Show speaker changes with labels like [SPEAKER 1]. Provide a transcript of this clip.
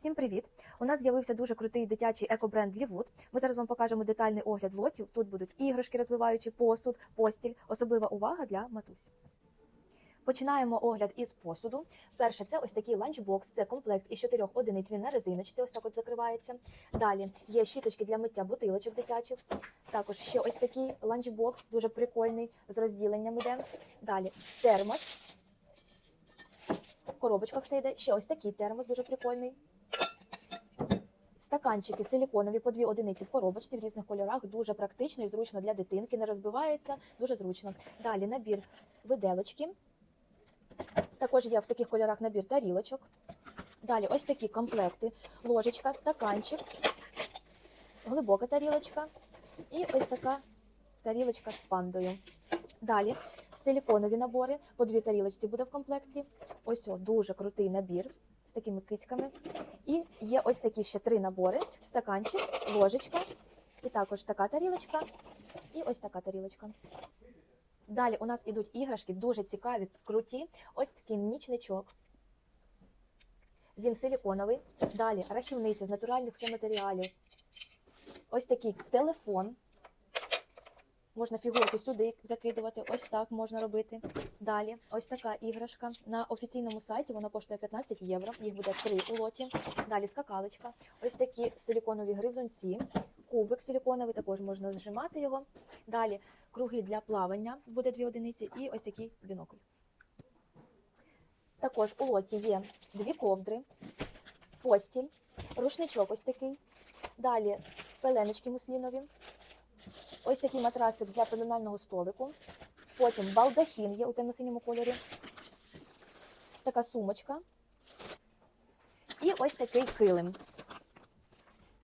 [SPEAKER 1] Всім привіт! У нас з'явився дуже крутий дитячий екобренд Лівуд. Ми зараз вам покажемо детальний огляд лотів. Тут будуть іграшки розвиваючі, посуд, постіль, особлива увага для матусь. Починаємо огляд із посуду. Перше, це ось такий ланчбокс. Це комплект із чотирьох одиниць. Він на резиночці, ось так от закривається. Далі є щіточки для миття бутилочок дитячих. Також ще ось такий ланчбокс, дуже прикольний, з розділенням іде. Далі термос. В коробочках все йде. Ще ось такий термос, дуже прикольний. Стаканчики силіконові по дві одиниці в коробочці в різних кольорах. Дуже практично і зручно для дитинки. Не розбивається, дуже зручно. Далі набір виделочки. Також є в таких кольорах набір тарілочок. Далі ось такі комплекти: ложечка, стаканчик, глибока тарілочка і ось така тарілочка з пандою. Далі силіконові набори, по дві тарілочці буде в комплекті. Ось о, дуже крутий набір з такими кицьками. І є ось такі ще три набори: стаканчик, ложечка, і також така тарілочка, і ось така тарілочка. Далі у нас ідуть іграшки, дуже цікаві, круті. Ось такий нічничок. Він силіконовий. Далі рахівниця з натуральних матеріалів. Ось такий телефон. Можна фігурки сюди закидувати, ось так можна робити. Далі, ось така іграшка. На офіційному сайті вона коштує 15 євро. Їх буде три у лоті. Далі скакалочка. Ось такі силіконові гризунці. Кубик силіконовий, також можна зжимати його. Далі круги для плавання буде дві одиниці, і ось такий бінокль. Також у лоті є дві ковдри, постіль, рушничок ось такий. Далі пеленочки муслінові. Ось такий матрасик для пеленального столику. Потім балдахін є у темно-синьому кольорі. Така сумочка. І ось такий килим.